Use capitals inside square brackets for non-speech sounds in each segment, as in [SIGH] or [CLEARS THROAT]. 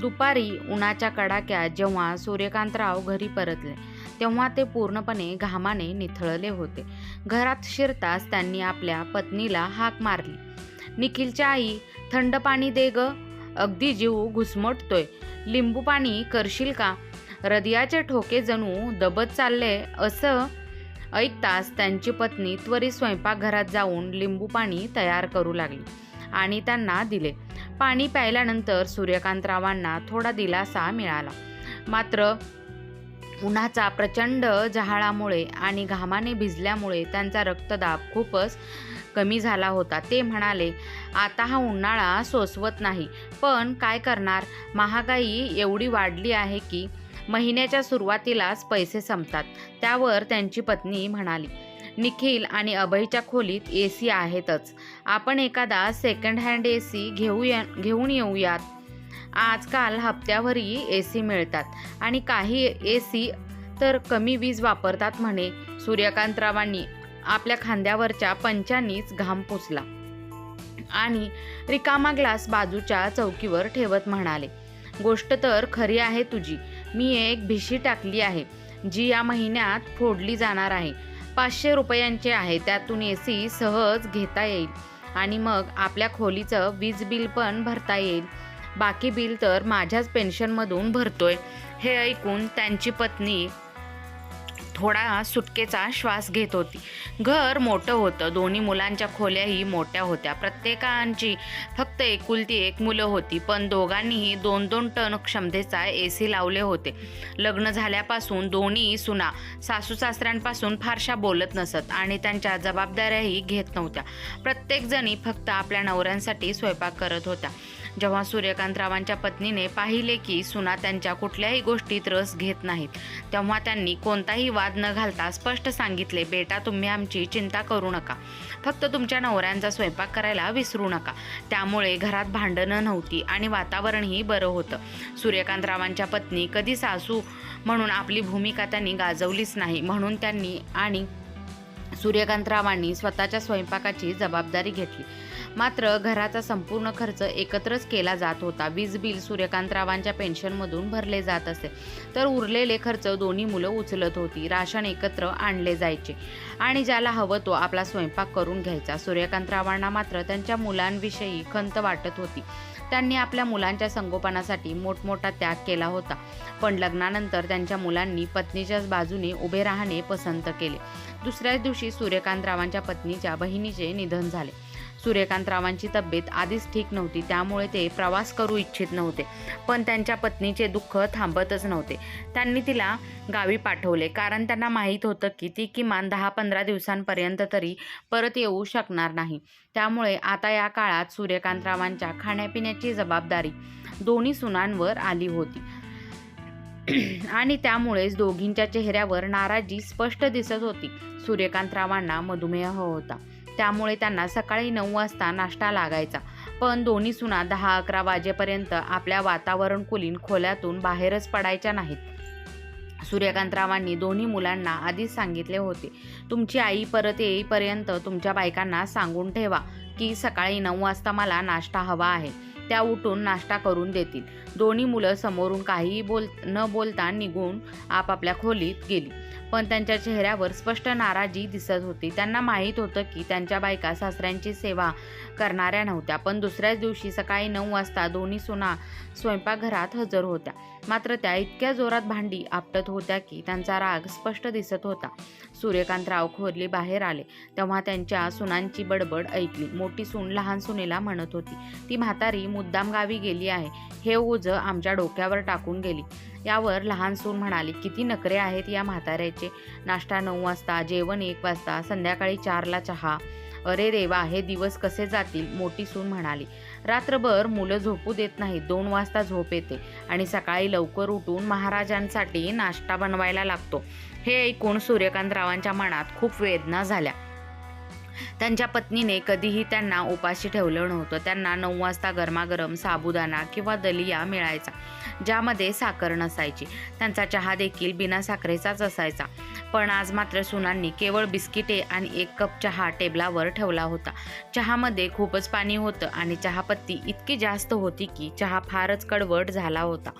दुपारी उन्हाच्या कडाक्यात जेव्हा सूर्यकांतराव घरी परतले तेव्हा ते पूर्णपणे घामाने निथळले होते. घरात शिरताच त्यांनी आपल्या पत्नीला हाक मारली. निखिलच्या आई थंड पाणी दे ग. अगदी जीव घुसमटतोय. लिंबू पाणी करशील का? हृदयाचे ठोके जणू दबत चालले असं ऐकताच त्यांची पत्नी त्वरित स्वयंपाकघरात जाऊन लिंबू पाणी तयार करू लागली आणि त्यांना दिले. पाणी प्यायल्यानंतर सूर्यकांतरावांना थोडा दिलासा मिळाला. मात्र उन्हाचा प्रचंड जहाळामुळे आणि घामाने भिजल्यामुळे त्यांचा रक्तदाब खूपच कमी झाला होता. ते म्हणाले आता हा उन्हाळा सोसवत नाही. पण काय करणार? महागाई एवढी वाढली आहे की महिन्याच्या सुरुवातीलाच पैसे संपतात. त्यावर त्यांची पत्नी म्हणाली निखिल आणि अभयच्या खोलीत ए सी आहेतच. आपण एखादा सेकंड हँड ए सी घेऊ घेऊन येऊयात. आजकाल हप्त्यावरही ए सी मिळतात आणि काही ए सी तर कमी वीज वापरतात म्हणे सूर्यकांतरावांनी. आपल्या खांद्यावरच्या पंचांनीच घाम पुसला. आणि रिकामा ग्लास बाजूच्या चौकीवर ठेवत म्हणाले गोष्ट तर खरी आहे तुझी. मी एक भिशी टाकली आहे जी या महिन्यात फोडली जाणार आहे. पाचशे रुपयांचे आहे. त्यातून ए सी सहज घेता येईल. आणि मग आपल्या खोलीचं वीज बिल पण भरता येईल. बाकी बिल तर माझ्याच पेन्शनमधून भरतोय. हे ऐकून त्यांची पत्नी थोडा सुटकेचा श्वास घेत होती. घर मोठं होतं. दोन्ही मुलांच्या खोल्याही मोठ्या होत्या. प्रत्येकांची फक्त एकुलती एक मुलं होती. पण दोघांनीही दोन दोन टन क्षमतेचा ए सी लावले होते. लग्न झाल्यापासून दोन्ही सुना सासू सासऱ्यांपासून फारशा बोलत नसत आणि त्यांच्या जबाबदाऱ्याही घेत नव्हत्या. प्रत्येकजणी फक्त आपल्या नवऱ्यांसाठी स्वयंपाक करत होत्या. जेव्हा सूर्यकांतरावांच्या पत्नीने पाहिले की सुना त्यांच्या कुठल्याही गोष्टीत रस घेत नाहीत तेव्हा त्यांनी कोणताही वाद न घालता स्पष्ट सांगितले बेटा तुम्ही आमची चिंता करू नका. फक्त तुमच्या नवऱ्यांचा स्वयंपाक करायला विसरू नका. त्यामुळे घरात भांडणं नव्हती आणि वातावरणही बरं होतं. सूर्यकांतरावांच्या पत्नी कधी सासू म्हणून आपली भूमिका त्यांनी गाजवलीच नाही. म्हणून त्यांनी आणि सूर्यकांतरावांनी स्वतःच्या स्वयंपाकाची जबाबदारी घेतली. मात्र घराचा संपूर्ण खर्च एकत्रच केला जात होता. वीज बिल सूर्यकांतरावांच्या पेन्शनमधून भरले जात असे. तर उरलेले खर्च दोन्ही मुलं उचलत होती. राशन एकत्र आणले जायचे. आणि ज्याला हवं तो आपला स्वयंपाक करून घ्यायचा. सूर्यकांतरावांना मात्र त्यांच्या मुलांविषयी खंत वाटत होती. त्यांनी आपल्या मुलांच्या संगोपनासाठी मोठमोठा त्याग केला होता. पण लग्नानंतर त्यांच्या मुलांनी पत्नीच्याच बाजूने उभे राहणे पसंत केले. दुसऱ्याच दिवशी सूर्यकांतरावांच्या पत्नीच्या बहिणीचे निधन झाले. सूर्यकांतरावांची तब्येत आधीच ठीक नव्हती त्यामुळे ते प्रवास करू इच्छित नव्हते. पण त्यांच्या पत्नीचे दुःख थांबतच नव्हते. त्यांनी तिला गावी पाठवले कारण त्यांना माहीत होतं की ती किमान दहा पंधरा दिवसांपर्यंत तरी परत येऊ शकणार नाही. त्यामुळे आता या काळात सूर्यकांतरावांच्या खाण्यापिण्याची जबाबदारी दोन्ही सुनांवर आली होती. आणि त्यामुळेच दोघींच्या चेहऱ्यावर नाराजी स्पष्ट दिसत होती. सूर्यकांतरावांना मधुमेह होता. त्यामुळे त्यांना सकाळी नऊ वाजता नाश्ता लागायचा. पण दोन्ही सुना दहा अकरा वाजेपर्यंत आपल्या वातावरण कुलीन खोल्यातून बाहेरच पडायच्या नाहीत. सूर्यकांतरावांनी दोन्ही मुलांना आधीच सांगितले होते. तुमची आई परत येईपर्यंत तुमच्या बायकांना सांगून ठेवा की सकाळी नऊ वाजता मला नाश्ता हवा आहे. त्या उठून नाश्ता करून देतील. दोन्ही मुलं समोरून काहीही बोल न बोलता निघून आपापल्या खोलीत गेली. पण त्यांच्या चेहऱ्यावर स्पष्ट नाराजी दिसत होती. त्यांना माहीत होतं की त्यांच्या बायका सासऱ्यांची सेवा करणाऱ्या नव्हत्या. पण दुसऱ्याच दिवशी सकाळी नऊ वाजता दोन्ही सुना स्वयंपाकघरात हजर होत्या. मात्र त्या इतक्या जोरात भांडी आपटत होत्या की त्यांचा राग स्पष्ट दिसत होता. सूर्यकांतराव खोरली बाहेर आले. तेव्हा त्यांच्या सुनांची बडबड ऐकली. मोठी सून लहान सुनेला म्हणत होती ती म्हातारी मुद्दाम गावी गेली आहे. हे ओझं आमच्या डोक्यावर टाकून गेली. यावर लहान सून म्हणाली किती नखरे आहेत या म्हाताऱ्याचे. नाश्ता नऊ वाजता जेवण एक वाजता संध्याकाळी चारला चहा. अरे देवा हे दिवस कसे जातील? मोठी सून म्हणाली. रात्रभर मुलं झोपू देत नाहीत. दोन वाजता झोप येते आणि सकाळी लवकर उठून महाराजांसाठी नाश्ता बनवायला लागतो. हे ऐकून सूर्यकांतरावांच्या मनात खूप वेदना झाल्या. त्यांच्या पत्नीने कधीही त्यांना उपाशी ठेवलं नव्हतं. त्यांना नऊ वाजता गरमागरम साबुदाणा किंवा दलिया मिळायचा ज्यामध्ये साखर नसायची. त्यांचा चहा देखील बिना साखरेचाच असायचा. पण आज मात्र सुनांनी केवळ बिस्किटे आणि एक कप चहा टेबलावर ठेवला होता. चहामध्ये खूपच पाणी होतं आणि चहापत्ती इतकी जास्त होती की चहा फारच कडवट झाला होता.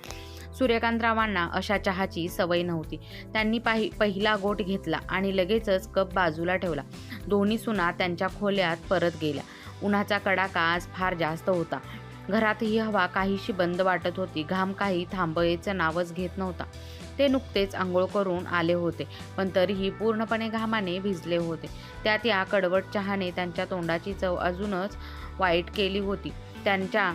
सूर्यकांतरावांना अशा चहाची सवय नव्हती. त्यांनी पाहि पहिला गोट घेतला आणि लगेचच कप बाजूला ठेवला. दोन्ही सुना त्यांच्या खोल्यात परत गेल्या. उन्हाचा कडाका आज फार जास्त होता. घरात ही हवा काहीशी बंद वाटत होती. घाम काही थांबयेचं नावच घेत नव्हता. ते नुकतेच आंघोळ करून आले होते पण तरीही पूर्णपणे घामाने भिजले होते. त्यात या कडवट चहाने त्यांच्या तोंडाची चव अजूनच वाईट केली होती. त्यांच्या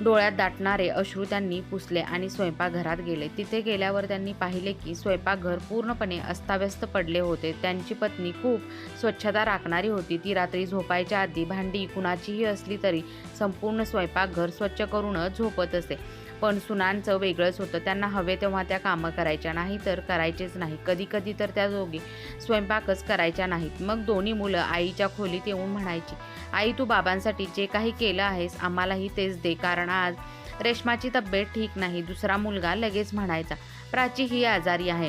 डोळ्यात दाटणारे अश्रू त्यांनी पुसले आणि स्वयंपाकघरात गेले. तिथे गेल्यावर त्यांनी पाहिले की स्वयंपाकघर पूर्णपणे अस्ताव्यस्त पडले होते. त्यांची पत्नी खूप स्वच्छता राखणारी होती. ती रात्री झोपायच्या आधी भांडी कुणाचीही असली तरी संपूर्ण स्वयंपाकघर स्वच्छ करूनच झोपत असे. पण सुनांचं वेगळंच होतं. त्यांना हवे तेव्हा त्या कामं करायच्या नाही तर करायचेच नाही. कधी कधी तर त्या दोघी स्वयंपाकच करायच्या नाहीत. मग दोन्ही मुलं आईच्या खोलीत येऊन म्हणायची आई तू बाबांसाठी जे काही केलं आहेस आम्हालाही तेच दे कारण आज रेश्माची तब्येत ठीक नाही. दुसरा मुलगा लगेच म्हणायचा प्राची ही आजारी आहे.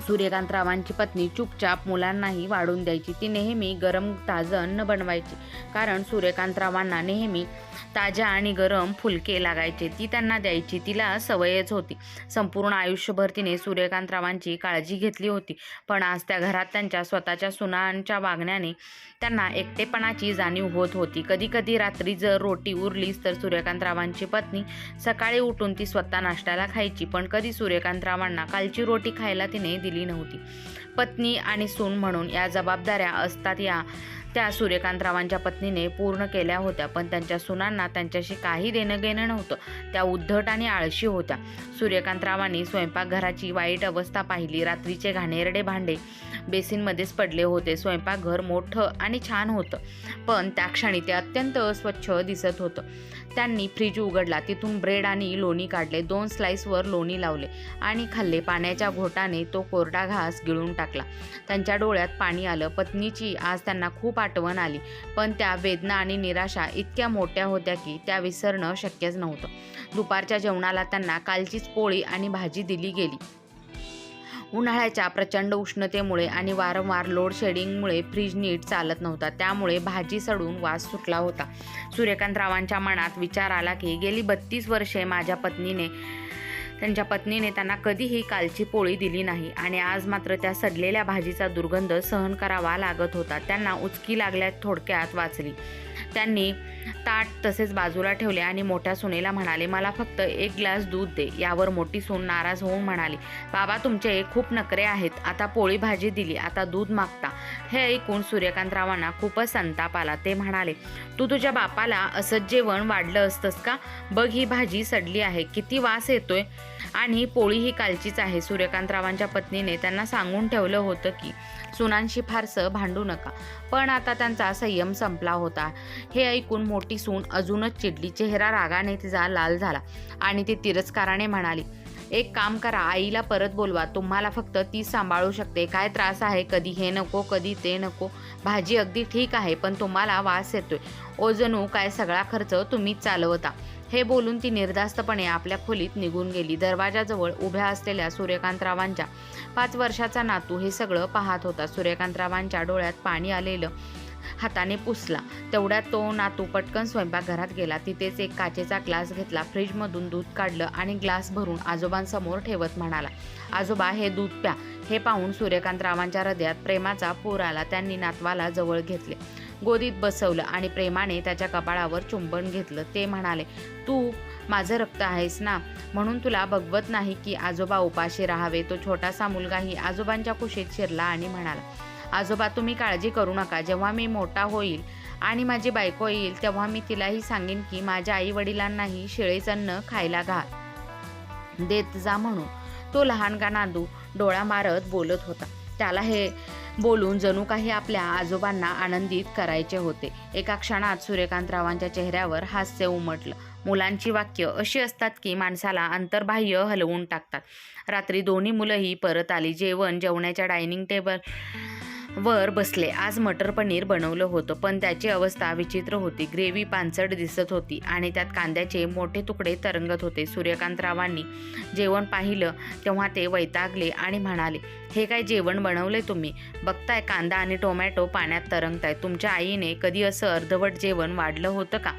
सूर्यकांतरावांची पत्नी चुपचाप मुलांनाही वाढून द्यायची. ती नेहमी गरम ताजं अन्न बनवायची. कारण सूर्यकांतरावांना नेहमी ताज्या आणि गरम फुलके लागायचे. ती त्यांना द्यायची. तिला सवयच होती. संपूर्ण आयुष्यभर तिने सूर्यकांतरावांची काळजी घेतली होती. पण आज त्या घरात त्यांच्या स्वतःच्या सुनांच्या वागण्याने त्यांना एकटेपणाची जाणीव होत होती. कधी कधी रात्री जर रोटी उरलीच तर सूर्यकांतरावांची पत्नी सकाळी उठून ती स्वतः नाश्त्याला खायची. पण कधी सूर्यकांतरावांना कालची रोटी खायला तिने दिली नव्हती. पत्नी आणि सून म्हणून या जबाबदाऱ्या असतात या त्या सूर्यकांतरावांच्या पत्नीने पूर्ण केल्या होत्या पण त्यांच्या सुनांना त्यांच्याशी काही देणं घेणं नव्हतं. त्या उद्धट आणि आळशी होत्या. सूर्यकांतरावांनी स्वयंपाकघराची वाईट अवस्था पाहिली. रात्रीचे घाणेरडे भांडे बेसिनमध्येच पडले होते. स्वयंपाकघर मोठं आणि छान होतं पण त्या क्षणी ते अत्यंत अस्वच्छ दिसत होतं. त्यांनी फ्रीज उघडला. तिथून ब्रेड आणि लोणी काढले. दोन स्लाईसवर लोणी लावले आणि खाल्ले. पाण्याच्या घोटाने तो कोरडा घास गिळून टाकला. त्यांच्या डोळ्यात पाणी आलं. पत्नीची आज त्यांना खूप आठवण आली. पण त्या वेदना आणि निराशा इतक्या मोठ्या होत्या की त्या विसरणं शक्यच नव्हतं. दुपारच्या जेवणाला त्यांना कालचीच पोळी आणि भाजी दिली गेली. उन्हाळ्याच्या प्रचंड उष्णतेमुळे आणि वारंवार लोड शेडिंगमुळे फ्रीज नीट चालत नव्हता. त्यामुळे भाजी सडून वास सुटला होता. सूर्यकांतरावांच्या मनात विचार आला की गेली बत्तीस वर्षे माझ्या पत्नीने त्यांच्या पत्नीने त्यांना कधीही कालची पोळी दिली नाही आणि आज मात्र त्या सडलेल्या भाजीचा दुर्गंध सहन करावा लागत होता. त्यांना उचकी लागल्या थोडक्यात वाचली. त्यांनी ताट तसेच बाजूला ठेवले आणि मोठ्या सुनेला म्हणाले मला फक्त एक ग्लास दूध दे यावर मोठी सून नाराज होऊन म्हणाली बाबा तुमचे खूप नखरे आहेत आता पोळी भाजी दिली आता दूध मागता. हे ऐकून सूर्यकांतरावांना खूपच संताप आला. ते म्हणाले तू तुझ्या बापाला असंच जेवण वाढलं असतंस का? बघ ही भाजी सडली आहे किती वास येतोय. आणि पोळी ही कालचीच आहे. सूर्यकांतरावांच्या पत्नीने त्यांना सांगून ठेवलं होतं की सुनांशी फारसं भांडू नका. पण आता त्यांचा संयम संपला होता. हे ऐकून मोठी सून अजूनच चिडली. चेहरा रागाने तिचा लाल झाला आणि ती तिरस्काराने म्हणाली एक काम करा आईला परत बोलवा. तुम्हाला फक्त ती सांभाळू शकते. काय त्रास आहे? कधी हे नको कधी ते नको. भाजी अगदी ठीक आहे पण तुम्हाला वास येतोय. ओजनू काय सगळा खर्च तुम्हीच चालवता. हे बोलून ती निर्धास्तपणे आपल्या खोलीत निघून गेली. दरवाजाजवळ उभ्या असलेल्या सूर्यकांतरावांच्या पाच वर्षाचा नातू हे सगळं पाहत होता. सूर्यकांतरावांच्या डोळ्यात पाणी आलेलं हाताने पुसला. तेवढ्यात तो नातू पटकन स्वयंपाकघरात गेला. तिथेच एक काचेचा ग्लास घेतला. फ्रीजमधून दूध काढलं आणि ग्लास भरून आजोबांसमोर ठेवत म्हणाला आजोबा हे दूध प्या. हे पाहून सूर्यकांतरावांच्या हृदयात प्रेमाचा पूर आला. त्यांनी नातवाला जवळ घेतले. गोदीत बसवलं आणि प्रेमाने त्याच्या कपाळावर चुंबन घेतलं. ते म्हणाले तू माझं रक्त आहेस ना? म्हणून तुला बघवत नाही की आजोबा उपाशी राहावे. तो छोटासा मुलगाही आजोबांच्या कुशीत शिरला आणि म्हणाला आजोबा तुम्ही काळजी करू नका. जेव्हा मी मोठा होईल आणि माझी बायको येईल तेव्हा मी तिलाही सांगेन की माझ्या आई वडिलांनाही शिळेच अन्न खायला घाल. देत जा म्हणून. तो लहानगा नांदू डोळा मारत बोलत होता. त्याला हे बोलून जणू काही आपल्या आजोबांना आनंदित करायचे होते. एका क्षणात सूर्यकांतरावांच्या चेहऱ्यावर हास्य उमटलं. मुलांची वाक्य अशी असतात की माणसाला अंतर्बाह्य हलवून टाकतात. रात्री दोन्ही मुलंही परत आली. जेवण जेवण्याच्या डायनिंग टेबल वर बसले. आज मटर पनीर बनवलं होतं पण त्याची अवस्था विचित्र होती. ग्रेव्ही पानसट दिसत होती आणि त्यात कांद्याचे मोठे तुकडे तरंगत होते. सूर्यकांतरावांनी जेवण पाहिलं तेव्हा ते वैतागले आणि म्हणाले हे काय जेवण बनवले तुम्ही? बघताय कांदा आणि टोमॅटो पाण्यात तरंगताय. तुमच्या आईने कधी असं अर्धवट जेवण वाढलं होतं का?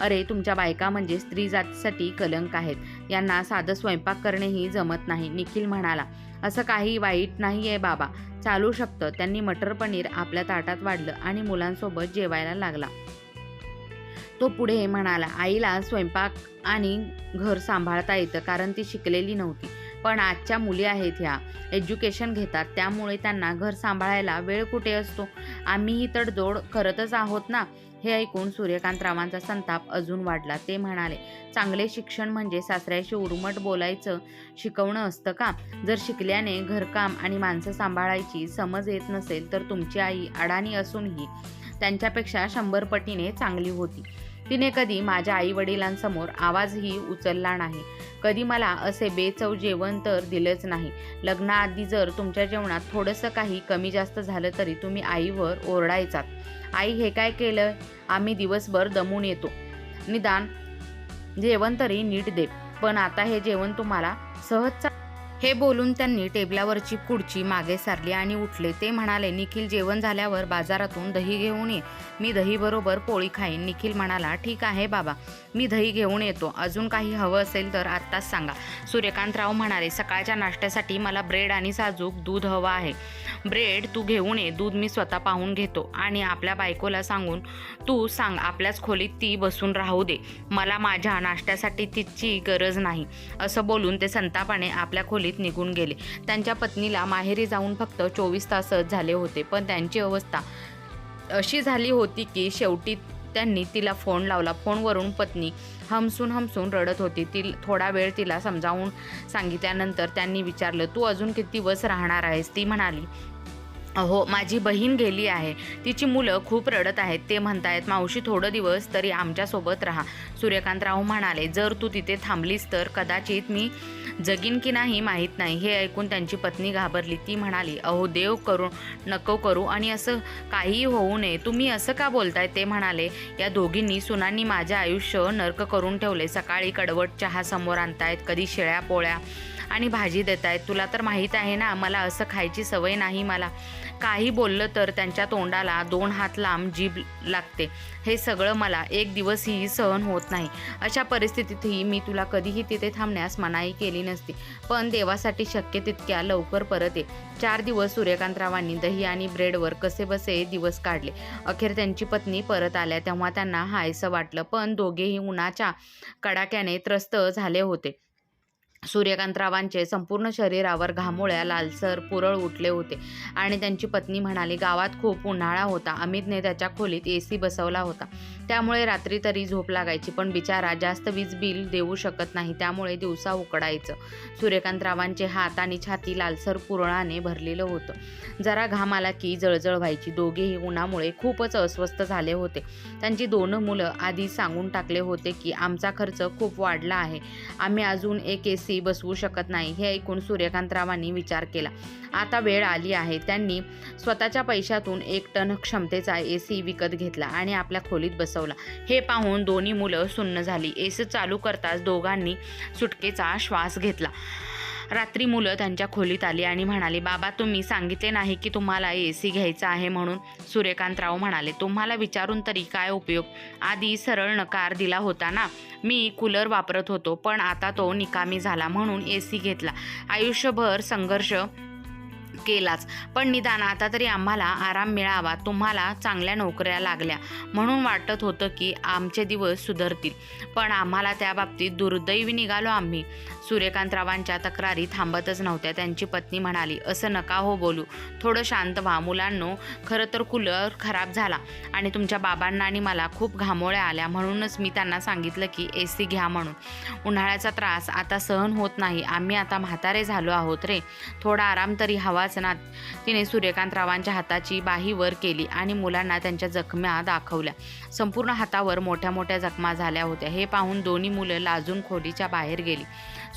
अरे तुमच्या बायका म्हणजे स्त्री जातीसाठी कलंक आहेत. यांना साधं स्वयंपाक करणेही जमत नाही. निखिल म्हणाला असं काही वाईट नाही आहे बाबा. चालू शकतं. त्यांनी मटर पनीर आपल्या ताटात वाढलं आणि मुलांसोबत जेवायला लागला. तो पुढे म्हणाला आईला स्वयंपाक आणि घर सांभाळता येतं कारण ती शिकलेली नव्हती. पण आजच्या मुली आहेत ह्या. एज्युकेशन घेतात. त्यामुळे त्यांना घर सांभाळायला वेळ कुठे असतो? आम्हीही तडजोड करतच आहोत ना. हे ऐकून सूर्यकांतरावांचा संताप अजून वाढला. ते म्हणाले चांगले शिक्षण म्हणजे सासऱ्याशी उर्मट बोलायचं शिकवणं असतं का? जर शिकल्याने घरकाम आणि माणसं सांभाळायची समज येत नसेल तर तुमची आई अडाणी असूनही त्यांच्यापेक्षा शंभर पटीने चांगली होती. तिने कधी माझ्या आई वडिलांसमोर आवाजही उचलला नाही. कधी मला असे बेचव जेवण तर दिलंच नाही. लग्नाआधी जर तुमच्या जेवणात थोडंसं काही कमी जास्त झालं तरी तुम्ही आईवर ओरडायचात. आई हे काय केलं आम्ही दिवसभर दमून येतो. निदान जेवण तरी नीट दे. पण आता हे जेवण तुम्हाला सहज चा- हे बोलून त्यांनी टेबलावरची खुर्ची मागे सारली आणि उठले. ते म्हणाले निखिल जेवण झाल्यावर बाजारातून दही घेऊन ये. मी दहीबरोबर पोळी खाईन. निखिल म्हणाला ठीक आहे बाबा मी दही घेऊन येतो. अजून काही हवं असेल तर आत्ताच सांगा. सूर्यकांतराव म्हणाले सकाळच्या नाश्त्यासाठी मला ब्रेड आणि साजूक दूध हवं आहे. ब्रेड तू घेऊन ये. दूध मी स्वतः पाहून घेतो. आणि आपल्या बायकोला सांगून तू सांग आपल्याच खोलीत ती बसून राहू दे. मला माझ्या नाश्त्यासाठी तिची गरज नाही. असं बोलून ते संतापाने आपल्या खोलीत निघून गेले. त्यांच्या पत्नीला माहेरी जाऊन फक्त चोवीस तासच झाले होते. पण त्यांची अवस्था अशी झाली होती की शेवटी त्यांनी तिला फोन लावला. फोनवरून पत्नी हमसून हमसून रडत होती. ती थोडा वेळ तिला समजावून सांगितल्यानंतर त्यांनी विचारलं तू अजून किती दिवस राहणार आहेस? ती म्हणाली अहो माझी बहीण गेली आहे. तिची मुलं खूप रडत आहेत. ते म्हणतायत मावशी थोडं दिवस तरी आमच्यासोबत राहा. सूर्यकांतराव म्हणाले जर तू तिथे थांबलीस तर कदाचित मी जगीन की नाही माहीत नाही. हे ऐकून त्यांची पत्नी घाबरली. ती म्हणाली अहो देव करू नको करू आणि असं काहीही होऊ नये. तुम्ही असं का बोलताय? ते म्हणाले या दोघींनी सुनांनी माझे आयुष्य नर्क करून ठेवले. सकाळी कडवट चहा समोर आणतायत कधी शेळ्या पोळ्या आणि भाजी देत आहेत तुला तर माहीत आहे ना मला असं खायची सवय नाही मला. काही बोललं तर त्यांच्या तोंडाला दोन हात लांब जीभ लागते. हे सगळं मला एक दिवसही सहन होत नाही. अशा परिस्थितीतही मी तुला कधीही तिथे थांबण्यास मनाई केली नसती. पण देवासाठी शक्य तितक्या लवकर परत ये. चार दिवस सूर्यकांतरावांनी दही आणि ब्रेडवर कसे बसे दिवस काढले. अखेर त्यांची पत्नी परत आल्या तेव्हा त्यांना हायसं वाटलं पण दोघेही उन्हाच्या कडाक्याने त्रस्त झाले होते. सूर्यकांतरावांचे संपूर्ण शरीरावर घामोळ्या लालसर पुरळ उठले होते. आणि त्यांची पत्नी म्हणाली गावात खूप उन्हाळा होता. अमितने त्याच्या खोलीत ए सी बसवला होता. त्यामुळे रात्री तरी झोप लागायची पण बिचारा जास्त वीज बिल देऊ शकत नाही. त्यामुळे दिवसा उकडायचं. सूर्यकांतरावांचे हात आणि छाती लालसर पुरळाने भरलेलं होतं. जरा घाम आला की जळजळ व्हायची. दोघेही उन्हामुळे खूपच अस्वस्थ झाले होते. त्यांची दोन मुलं आधी सांगून टाकले होते की आमचा खर्च खूप वाढला आहे. आम्ही अजून एक ए सी बसवू शकत नाही हे ऐकून सूर्यकांतरावांनी विचार केला. आता वेळ आली आहे. त्यांनी स्वतःच्या पैशातून एक टन क्षमतेचा ए सी विकत घेतला आणि आपल्या खोलीत बसवला. हे पाहून दोन्ही मुलं सुन्न झाली. ए सी चालू करताच दोघांनी सुटकेचा श्वास घेतला. रात्री मुलं त्यांच्या खोलीत आली आणि म्हणाली बाबा तुम्ही सांगितले नाही की तुम्हाला ए सी घ्यायचा आहे म्हणून. सूर्यकांतराव म्हणाले तुम्हाला विचारून तरी काय उपयोग? आधी सरळ नकार दिला होता ना. मी कूलर वापरत होतो पण आता तो निकामी झाला म्हणून ए सी घेतला. आयुष्यभर संघर्ष केलाच. पण निदान आता तरी आम्हाला आराम मिळावा तुम्हाला चांगल्या नोकऱ्या लागल्या. म्हणून वाटत होतं की आमचे दिवस सुधारतील. पण आम्हाला त्या बाबतीत दुर्दैवी निघालो आम्ही. सूर्यकांतरावांच्या तक्रारी थांबतच नव्हत्या त्यांची पत्नी म्हणाली असं नका हो बोलू. थोडं शांत व्हा. मुलांनो खरं तर कूलर खराब झाला आणि तुमच्या बाबांना आणि मला खूप घामोळ्या आल्या. म्हणूनच मी त्यांना सांगितलं की ए सी घ्या म्हणून. उन्हाळ्याचा त्रास आता सहन होत नाही. आम्ही आता म्हातारे झालो आहोत रे. थोडा आराम तरी हवाच वाचनात तिने सूर्यकांतरावांच्या हाताची बाही वर केली आणि मुलांना त्यांच्या जखम्या दाखवल्या. संपूर्ण हातावर मोठ्या मोठ्या जखमा झाल्या होत्या. हे पाहून दोन्ही मुलं लाजून खोलीच्या बाहेर गेली.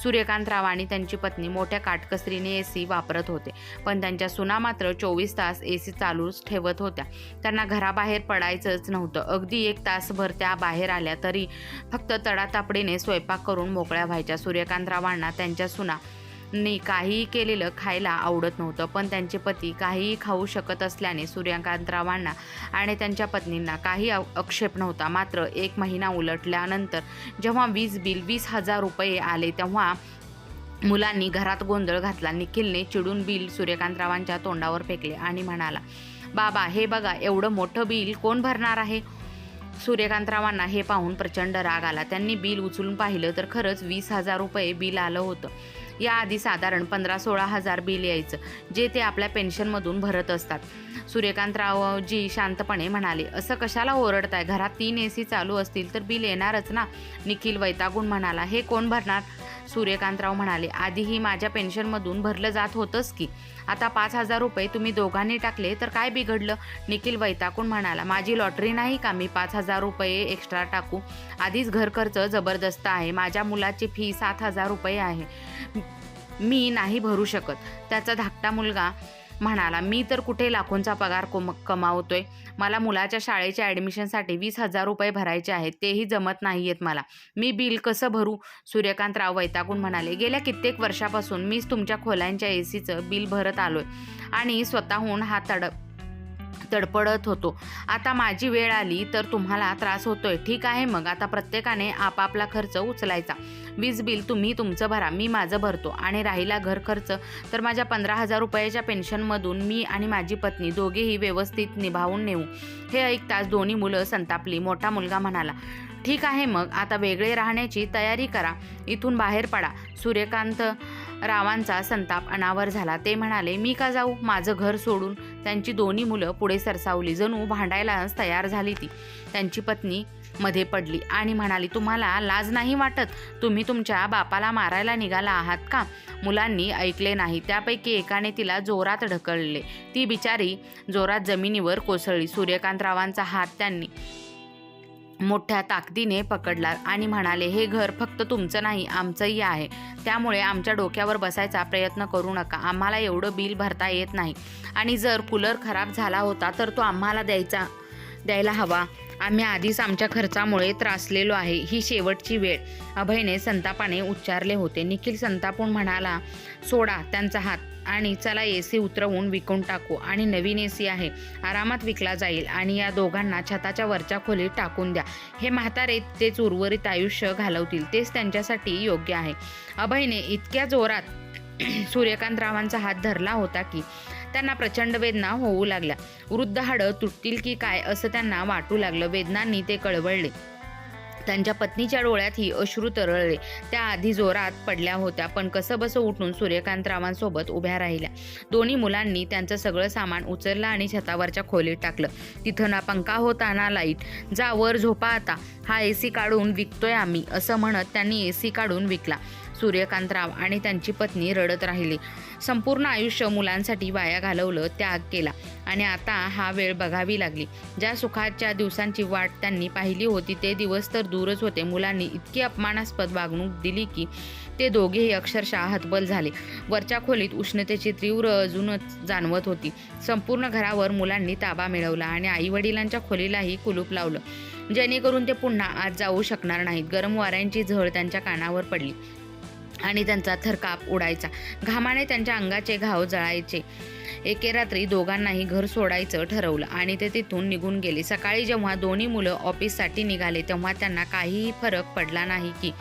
सूर्यकांतराव आणि त्यांची पत्नी मोठ्या काटकसरीने ए सी वापरत होते. पण त्यांच्या सुना मात्र चोवीस तास ए सी चालूच ठेवत होत्या. त्यांना घराबाहेर पडायचंच नव्हतं. अगदी एक तासभर त्या बाहेर आल्या तरी फक्त तडातापडीने स्वयंपाक करून मोकळ्या व्हायच्या. सूर्यकांतरावांना त्यांच्या सुना नी काहीही केलेलं खायला आवडत नव्हतं. पण त्यांचे पती काहीही खाऊ शकत असल्याने सूर्यकांतरावांना आणि त्यांच्या पत्नींना काही आक्षेप नव्हता. मात्र एक महिना उलटल्यानंतर जेव्हा वीज बिल वीस हजार रुपये आले तेव्हा मुलांनी घरात गोंधळ घातला. निखिलने चिडून बिल सूर्यकांतरावांच्या तोंडावर फेकले आणि म्हणाला बाबा हे बघा एवढं मोठं बिल कोण भरणार आहे? सूर्यकांतरावांना हे पाहून प्रचंड राग आला. त्यांनी बिल उचलून पाहिलं तर खरंच वीस हजार रुपये बिल आलं होतं. याआधी साधारण पंधरा सोळा हजार बिल यायचं जे ते आपल्या पेन्शनमधून भरत असतात. सूर्यकांतरावजी शांतपणे म्हणाले असं कशाला ओरडताय? घरात तीन ए सी चालू असतील तर बिल येणारच ना? निखिल वैतागून म्हणाला हे कोण भरणार? सूर्यकांतराव म्हणाले आधीही माझ्या पेन्शनमधून भरलं जात होतंच की. आता पाच हजार रुपये तुम्ही दोघांनी टाकले तर काय बिघडलं? निखिल वैताकून म्हणाला माझी लॉटरी नाही का? मी पाच हजार रुपये एक्स्ट्रा टाकू. आधीच घर खर्च जबरदस्त आहे. माझ्या मुलाची फी सात हजार रुपये आहे. मी नाही भरू शकत. त्याचा धाकटा मुलगा म्हणाला मी तर कुठे लाखोंचा पगार कोम कमावतोय. मला मुलाच्या शाळेच्या ॲडमिशनसाठी वीस हजार रुपये भरायचे आहेत. तेही जमत नाही आहेत मला. मी बिल कसं भरू? सूर्यकांतराव वैतागून म्हणाले गेल्या कित्येक वर्षापासून मीच तुमच्या खोल्यांच्या ए सीचं बिल भरत आलोय आणि स्वतःहून हा तडप तडपडत होतो. आता माझी वेळ आली तर तुम्हाला त्रास होतोय. ठीक आहे मग. आता प्रत्येकाने आपापला खर्च उचलायचा. वीज बिल तुम्ही तुमचं भरा. मी माझं भरतो. आणि राहिला घर खर्च. तर माझ्या पंधरा हजार रुपयाच्या पेन्शनमधून मी आणि माझी पत्नी दोघेही व्यवस्थित निभावून नेऊ. हे ऐकताच दोन्ही मुलं संतापली. मोठा मुलगा म्हणाला ठीक आहे मग. आता वेगळे राहण्याची तयारी करा. इथून बाहेर पडा. सूर्यकांत रावांचा संताप अनावर झाला. ते म्हणाले मी का जाऊ? माझं घर सोडून. त्यांची दोन्ही मुलं पुढे सरसावली. जणू भांडायलाच तयार झाली ती. त्यांची पत्नी मध्ये पडली आणि म्हणाली तुम्हाला लाज नाही वाटत? तुम्ही तुमच्या बापाला मारायला निघाला आहात का? मुलांनी ऐकले नाही. त्यापैकी एकाने तिला जोरात ढकलले. ती बिचारी जोरात जमिनीवर कोसळली. सूर्यकांतरावांचा हात त्यांनी मोठ्या ताकदीने पकडला आणि म्हणाले हे घर फक्त तुमचं नाही आमचंही आहे. त्यामुळे आमच्या डोक्यावर बसायचा प्रयत्न करू नका. आम्हाला एवढं बिल भरता येत नाही. आणि जर कूलर खराब झाला होता तर तो आम्हाला द्यायचा द्यायला हवा. आम्ही आधीच आमच्या खर्चामुळे त्रासलेलो आहे ही शेवटची वेळ. अभयने संतापाने उच्चारले होते. निखिल संतापून म्हणाला सोडा त्यांचा हात आणि चला ए सी उतरवून विकून टाकू आणि नवीन ए सी आहे. आरामात विकला जाईल आणि या दोघांना छताच्या वरच्या खोलीत टाकून द्या. हे म्हातारे तेच उर्वरित आयुष्य घालवतील तेच त्यांच्यासाठी योग्य आहे. अभयने इतक्या जोरात [CLEARS THROAT] सूर्यकांतरावांचा हात धरला होता की त्यांना प्रचंड वेदना होऊ लागल्या. वृद्ध हाडं तुटतील की काय असं त्यांना वाटू लागलं. वेदनांनी ते कळवळले. त्यांच्या पत्नीच्या डोळ्यातही अश्रू तरळले. त्या आधी जोरात पडल्या होत्या पण कसं बसं उठून सूर्यकांतरावांसोबत उभ्या राहिल्या. दोन्ही मुलांनी त्यांचं सगळं सामान उचललं आणि छतावरच्या खोलीत टाकलं. तिथं ना पंखा होता ना लाइट. जा वर झोपा आता. हा ए सी काढून विकतोय आम्ही असं म्हणत त्यांनी ए सी काढून विकला. सूर्यकांतराव आणि त्यांची पत्नी रडत राहिली. संपूर्ण आयुष्य मुलांसाठी वाया घालवलं त्याग केला. आणि आता हा वेळ बघावी लागली. ज्या सुखाच्या दिवसांची वाट त्यांनी पाहिली होती ते दिवस तर दूरच होते. मुलांनी इतकी अपमानास्पद वागणूक दिली की ते दोघेही अक्षरशः हतबल झाले. वरच्या खोलीत उष्णतेची तीव्र अजूनच जाणवत होती. संपूर्ण घरावर मुलांनी ताबा मिळवला आणि आईवडिलांच्या खोलीलाही कुलूप लावलं. जेणेकरून ते पुन्हा आज जाऊ शकणार नाहीत. गरम वाऱ्यांची झळ त्यांच्या कानावर पडली. आणि त्यांचा थरकाप उडायचा. घामाने त्यांच्या अंगाचे घाव जळायचे. एके रात्री दोघांनाही घर सोडायचं ठरवलं आणि ते तिथून निघून गेले. सकाळी जेव्हा दोन्ही मुलं ऑफिससाठी निघाले तेव्हा त्यांना काहीही फरक पडला नाही की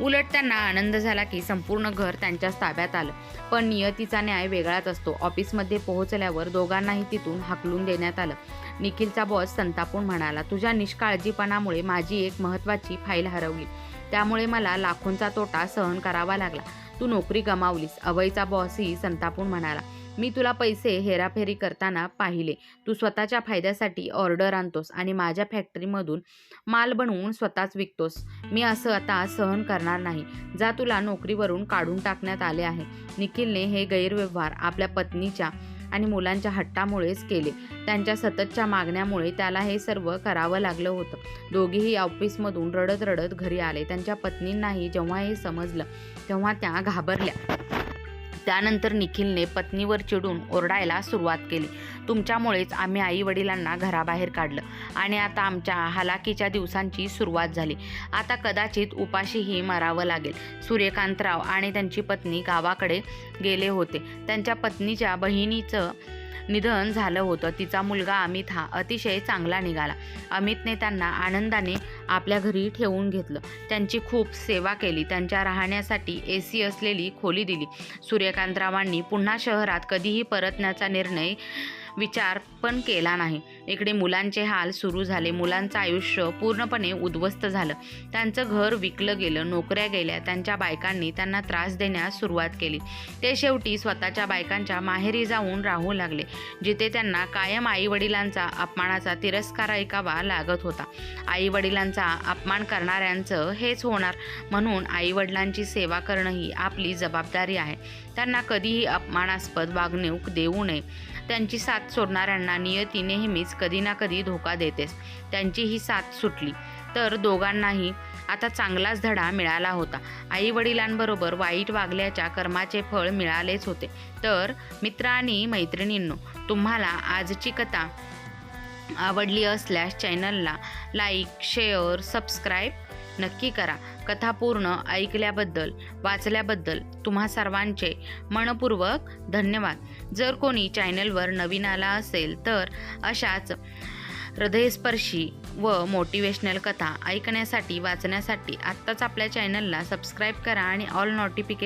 उलट त्यांना आनंद झाला की संपूर्ण घर त्यांच्याच ताब्यात आलं. पण नियतीचा न्याय वेगळाच असतो. ऑफिसमध्ये पोहोचल्यावर दोघांनाही तिथून हाकलून देण्यात आलं. निखिलचा बॉस संतापून म्हणाला तुझ्या निष्काळजीपणामुळे माझी एक महत्त्वाची फाईल हरवली. त्यामुळे मला लाखोंचा तोटा सहन करावा लागला. तू नोकरी गमावलीस अवयचा बॉसही संतापून म्हणाला. मी तुला पैसे हेराफेरी करताना पाहिले. तू स्वतःच्या फायद्यासाठी ऑर्डर आणतोस आणि माझ्या फॅक्टरीमधून माल बनवून स्वतःच विकतोस. मी असं आता सहन करणार नाही. जा तुला नोकरीवरून काढून टाकण्यात आले आहे. निखिलने हे गैरव्यवहार आपल्या पत्नीच्या आणि मुलांच्या हट्टामुळेच केले. त्यांच्या सततच्या मागण्यामुळे त्याला हे सर्व करावं लागलं होतं. दोघेही ऑफिसमधून रडत रडत घरी आले. त्यांच्या पत्नींनाही जेव्हा हे समजलं तेव्हा त्या घाबरल्या. त्यानंतर निखिलने पत्नीवर चिडून ओरडायला सुरुवात केली. तुमच्यामुळेच आम्ही आई वडिलांना घराबाहेर काढलं आणि आता आमच्या हलाखीच्या दिवसांची सुरुवात झाली. आता कदाचित उपाशीही मरावं लागेल. सूर्यकांतराव आणि त्यांची पत्नी गावाकडे गेले होते. त्यांच्या पत्नीच्या बहिणीचं निधन झालं होतं. तिचा मुलगा अमित हा अतिशय चांगला निघाला. अमितने त्यांना आनंदाने आपल्या घरी ठेवून घेतलं. त्यांची खूप सेवा केली. त्यांच्या राहण्यासाठी ए सी असलेली खोली दिली. सूर्यकांतरावांनी पुन्हा शहरात कधीही परतण्याचा निर्णय विचार पण केला नाही. इकडे मुलांचे हाल सुरू झाले. मुलांचं आयुष्य पूर्णपणे उद्ध्वस्त झालं. त्यांचं घर विकलं गेलं. नोकऱ्या गेल्या. त्यांच्या बायकांनी त्यांना त्रास देण्यास सुरुवात केली. ते शेवटी स्वतःच्या बायकांच्या माहेरी जाऊन राहू लागले जिथे त्यांना कायम आईवडिलांचा अपमानाचा तिरस्कार ऐकावा लागत होता. आईवडिलांचा अपमान करणाऱ्यांचं हेच होणार म्हणून आईवडिलांची सेवा करणं ही आपली जबाबदारी आहे. त्यांना कधीही अपमानास्पद वागणूक देऊ नये. त्यांची साथ सोडणाऱ्यांना नियती नेहमीच कधी ना कधी धोका देतेस. त्यांची ही साथ सुटली. तर दोघांनाही आता चांगलाच धडा मिळाला होता. आई वडिलांबरोबर वाईट वागल्याच्या कर्माचे फळ मिळालेच होते. तर मित्र आणि मैत्रिणींनो तुम्हाला आजची कथा आवडली असल्यास चॅनलला लाईक शेअर सबस्क्राईब नक्की करा. कथा पूर्ण ऐकल्याबद्दल वाचल्याबद्दल तुम्हा सर्वांचे मनपूर्वक धन्यवाद. जर कोणी चॅनलवर नवीन आला असेल तर अशाच हृदयस्पर्शी व मोटिवेशनल कथा ऐकण्यासाठी वाचण्यासाठी आत्ताच आपल्या चॅनलला सबस्क्राईब करा आणि ऑल नोटिफिकेशन